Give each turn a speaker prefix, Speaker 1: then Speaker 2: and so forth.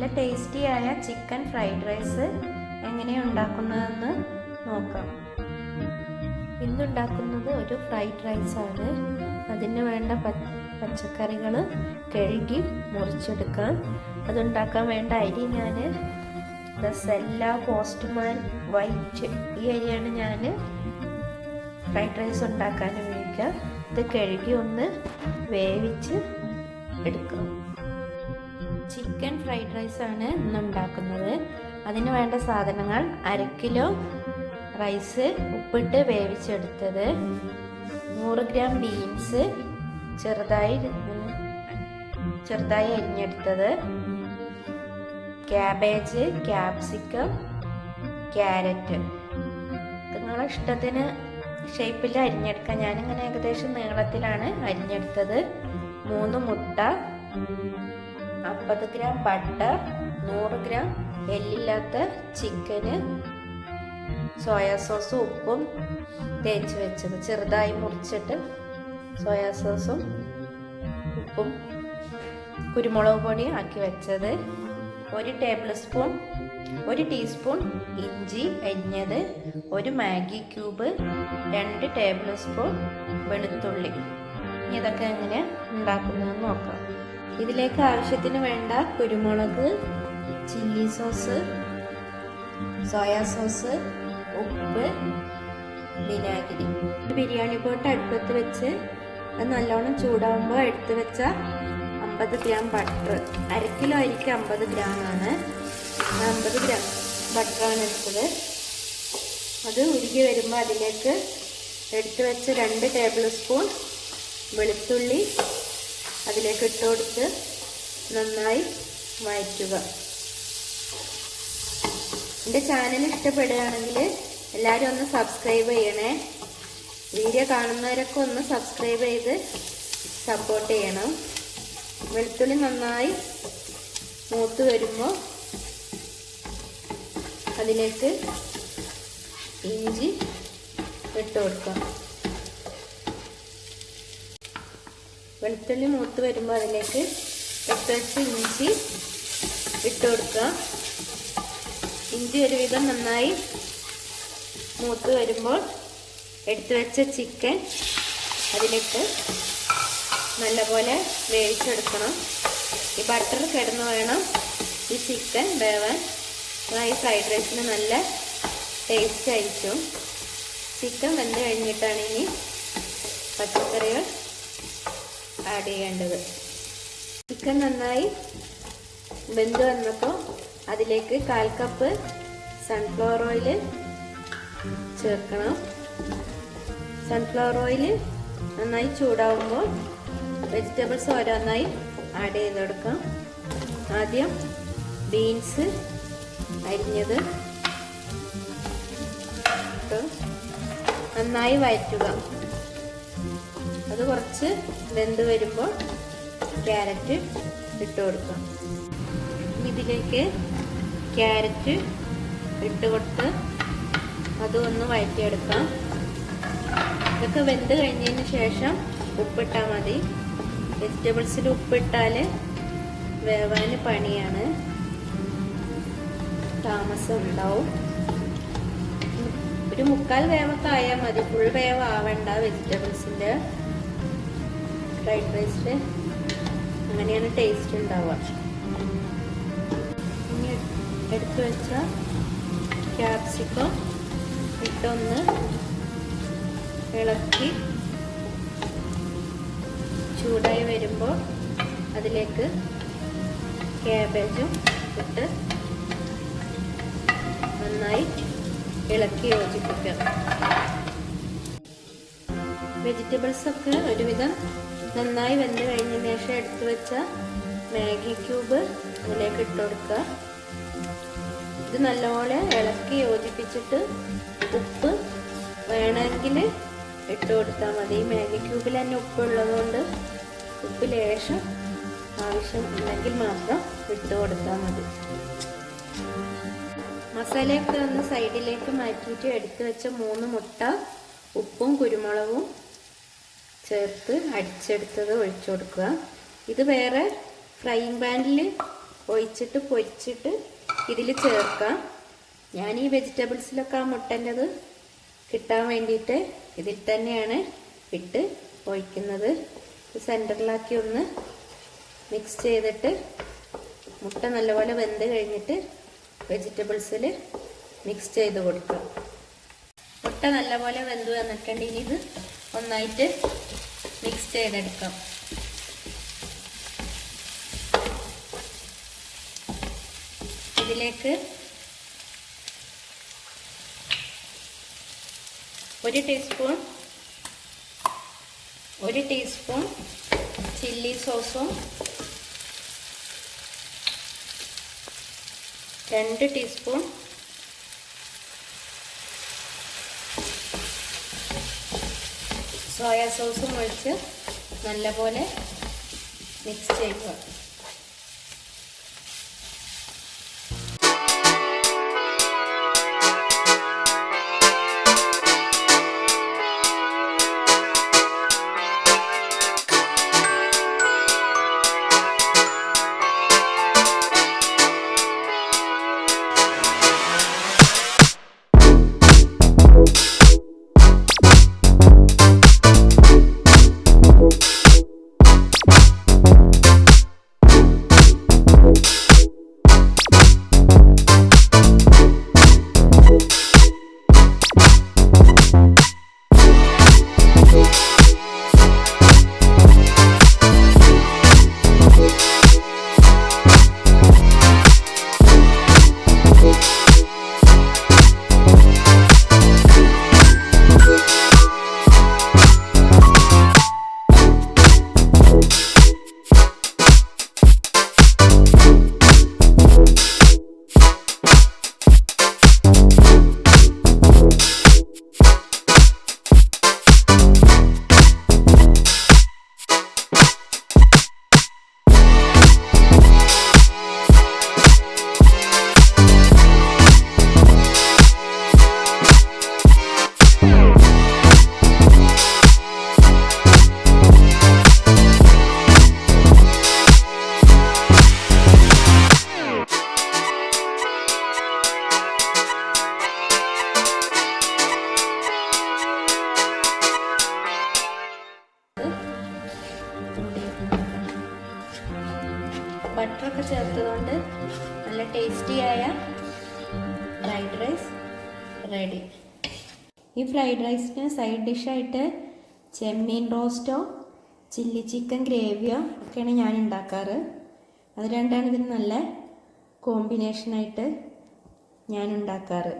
Speaker 1: നല്ല ടേസ്റ്റിയായ chicken fried rice എങ്ങനെയാണ് ഉണ്ടാക്കുന്നതെന്ന് നോക്കാം. ഇന്നുണ്ടാക്കുന്നത് ഒരു ഫ്രൈഡ് റൈസാണ്. അതിന് വേണ്ട പച്ചക്കറികൾ കഴുകി മുറിച്ചെടുക്കാം. അതുണ്ടാക്കാൻ വേണ്ട അരി ഞാൻ സെല്ല പോസ്റ്റ്മാൻ വൈറ്റ് ഈ അരിയാണ് ഞാൻ ഫ്രൈഡ് റൈസ് ഉണ്ടാക്കാൻ ഉപയോഗിക്കുക. ഇത് കഴുകി ഒന്ന് വേവിച്ച് എടുക്കാം. ചിക്കൻ ഫ്രൈഡ് റൈസാണ് ഇന്ന് ഉണ്ടാക്കുന്നത് അതിന് വേണ്ട സാധനങ്ങൾ അര കിലോ റൈസ് ഉപ്പിട്ട് വേവിച്ചെടുത്തത്. നൂറ് ഗ്രാം ബീൻസ് ചെറുതായി ചെറുതായി അരിഞ്ഞെടുത്തത്. Cabbage capsicum carrot. നിങ്ങളെ ഇഷ്ടത്തിന് ഷേപ്പിൽ അരിഞ്ഞെടുക്കാം. ഞാനിങ്ങനെ ഏകദേശം നീളത്തിലാണ് അരിഞ്ഞെടുത്തത്. മൂന്ന് മുട്ട അമ്പത് ഗ്രാം ബട്ടർ നൂറ് ഗ്രാം എല്ലില്ലാത്ത ചിക്കന് സോയാ സോസും ഉപ്പും തേച്ച് വെച്ചത് ചെറുതായി മുറിച്ചിട്ട് സോയാ സോസും ഉപ്പും കുരുമുളക് പൊടി ആക്കി വെച്ചത്. ഒരു ടേബിൾ സ്പൂൺ ഒരു ടീസ്പൂൺ ഇഞ്ചി അരിഞ്ഞത് ഒരു മാഗി ക്യൂബ് രണ്ട് ടേബിൾ സ്പൂൺ വെളുത്തുള്ളി. ഇതൊക്കെ എങ്ങനെ ഉണ്ടാക്കുന്നതെന്ന് നോക്കാം. ഇതിലേക്ക് ആവശ്യത്തിന് വേണ്ട കുരുമുളക് ചില്ലി സോസ് സോയാ സോസ് ഉപ്പ് വിനാഗിരി. ബിരിയാണി പോട്ട് അടുപ്പത്ത് വെച്ച് അത് നല്ലോണം ചൂടാവുമ്പോൾ എടുത്ത് വെച്ച അമ്പത് ഗ്രാം ബട്ടർ അര കിലോ അരിക്ക് അമ്പത് ഗ്രാം ആണ്. അമ്പത് ഗ്രാം ബട്ടറാണ് എടുത്തത്. അത് ഉരുകി വരുമ്പോൾ അതിലേക്ക് എടുത്തു വെച്ച രണ്ട് ടേബിൾ സ്പൂൺ വെളുത്തുള്ളി അതിലേക്ക് ഇട്ട് കൊടുത്ത് നന്നായി വഴറ്റുക. എന്റെ ചാനൽ ഇഷ്ടപ്പെടുകയാണെങ്കിൽ എല്ലാവരും ഒന്ന് സബ്സ്ക്രൈബ് ചെയ്യണേ. വീഡിയോ കാണുന്നവരൊക്കെ ഒന്ന് സബ്സ്ക്രൈബ് ചെയ്ത് സപ്പോർട്ട് ചെയ്യണം. വെളുത്തുള്ളി നന്നായി മൂത്ത് വരുമ്പോൾ അതിലേക്ക് ഇഞ്ചി ഇട്ട് കൊടുക്കാം. വെളുത്തുള്ളി മൂത്ത് വരുമ്പോൾ അതിലേക്ക് വെച്ച് ഇഞ്ചി ഇട്ട് കൊടുക്കുക. ഇഞ്ചി ഒരുവിധം നന്നായി മൂത്ത് വരുമ്പോൾ എടുത്തു വെച്ച ചിക്കൻ അതിലിട്ട് നല്ലപോലെ വേവിച്ചെടുക്കണം. ഈ ബട്ടർ കിടന്ന് വേണം ഈ ചിക്കൻ വേവാൻ. ഈ ഫ്രൈഡ് റൈസിന് നല്ല ടേസ്റ്റ് ആയിരിക്കും. ചിക്കൻ വെന്ത് കഴിഞ്ഞിട്ടാണ് ഇനി പച്ചക്കറികൾ ആഡ് ചെയ്യേണ്ടത്. ചിക്കൻ നന്നായി വെന്ത് വന്നപ്പോൾ അതിലേക്ക് കാൽ കപ്പ് സൺഫ്ലവർ ഓയിൽ ചേർക്കണം. സൺഫ്ലവർ ഓയിൽ നന്നായി ചൂടാവുമ്പോൾ വെജിറ്റബിൾസ് ഓരോന്നായി ആഡ് ചെയ്ത് കൊടുക്കാം. ആദ്യം ബീൻസ് അരിഞ്ഞത് നന്നായി വയറ്റുക അത് കുറച്ച് വെന്ത് വരുമ്പോൾ ക്യാരറ്റ് ഇട്ട് കൊടുക്കാം. ഇതിലേക്ക് ക്യാരറ്റ് ഇട്ട് കൊടുത്ത് അതും ഒന്ന് വഴറ്റിയെടുക്കാം. ഇതൊക്കെ വെന്ത് കഴിഞ്ഞതിന് ശേഷം ഉപ്പിട്ടാൽ മതി. വെജിറ്റബിൾസിൽ ഉപ്പിട്ടാൽ വേവാൻ പണിയാണ്. താമസം ഉണ്ടാവും. ഒരു മുക്കാൽ വേവൊക്കെ ആയാൽ മതി. ഫുൾ വേവ് ആവണ്ട വെജിറ്റബിൾസിന്റെ. ഫ്രൈഡ് റൈസിൽ അങ്ങനെയാണ് ടേസ്റ്റ് ഉണ്ടാവുക. ഇനി എടുത്തു വെച്ച ക്യാപ്സിക്കം ഇട്ടൊന്ന് ഇളക്കി ചൂടായി വരുമ്പോൾ അതിലേക്ക് ക്യാബേജും ഇട്ട് നന്നായി ഇളക്കി യോജിപ്പിക്കുക. വെജിറ്റബിൾസൊക്കെ ഒരുവിധം നന്നായി വെന്ത് കഴിഞ്ഞതിന് ശേഷം എടുത്തു വെച്ച മാഗി ക്യൂബ് അതിലേക്ക് ഇട്ട് കൊടുക്കുക. ഇത് നല്ലപോലെ ഇളക്കി യോജിപ്പിച്ചിട്ട് ഉപ്പ് വേണമെങ്കിൽ ഇട്ട് കൊടുത്താൽ മതി. മാഗി ക്യൂബിൽ തന്നെ ഉപ്പുള്ളതുകൊണ്ട് ഉപ്പ് ലേശം ആവശ്യം ഉണ്ടെങ്കിൽ മാത്രം ഇട്ട് കൊടുത്താൽ മതി. മസാലയൊക്കെ ഒന്ന് സൈഡിലേക്ക് മാറ്റിയിട്ട് എടുത്തു വെച്ച മൂന്ന് മുട്ട ഉപ്പും കുരുമുളകും ചേർത്ത് അടിച്ചെടുത്തത് ഒഴിച്ചു കൊടുക്കുക. ഇത് വേറെ ഫ്രൈയിങ് പാനിൽ ഒഴിച്ചിട്ട് പൊരിച്ചിട്ട് ഇതിൽ ചേർക്കാം. ഞാൻ ഈ വെജിറ്റബിൾസിലൊക്കെ ആ മുട്ടന്റെത് കിട്ടാൻ വേണ്ടിയിട്ട് ഇതിൽ തന്നെയാണ് ഇട്ട് ഒഴിക്കുന്നത്. സെന്ററിലാക്കി ഒന്ന് മിക്സ് ചെയ്തിട്ട് മുട്ട നല്ലപോലെ വെന്ത് കഴിഞ്ഞിട്ട് വെജിറ്റബിൾസിൽ മിക്സ് ചെയ്ത് കൊടുക്കുക. മുട്ട നല്ലപോലെ വെന്ത് വന്നിട്ടുണ്ട്. ഇനി ഇത് ഒന്നായിട്ട് മിക്സ് ചെയ്തെടുക്കാം. ഇതിലേക്ക് ഒരു ടീസ്പൂൺ ഒരു ടീസ്പൂൺ ചില്ലി സോസും രണ്ട് ടീസ്പൂൺ സോയ സോസും ഒഴിച്ച് നല്ലപോലെ മിക്സ് ചെയ്യുക ബട്ടറൊക്കെ ചേർത്തതുകൊണ്ട് നല്ല ടേസ്റ്റിയായ ഫ്രൈഡ് റൈസ് റെഡി. ഈ ഫ്രൈഡ് റൈസിന് സൈഡ് ഡിഷായിട്ട് ചെമ്മീൻ റോസ്റ്റോ ചില്ലി ചിക്കൻ ഗ്രേവിയോ ഒക്കെയാണ് ഞാൻ ഉണ്ടാക്കാറ്. അത് രണ്ടാണ് ഇതിന് നല്ല കോമ്പിനേഷനായിട്ട് ഞാൻ ഉണ്ടാക്കാറ്.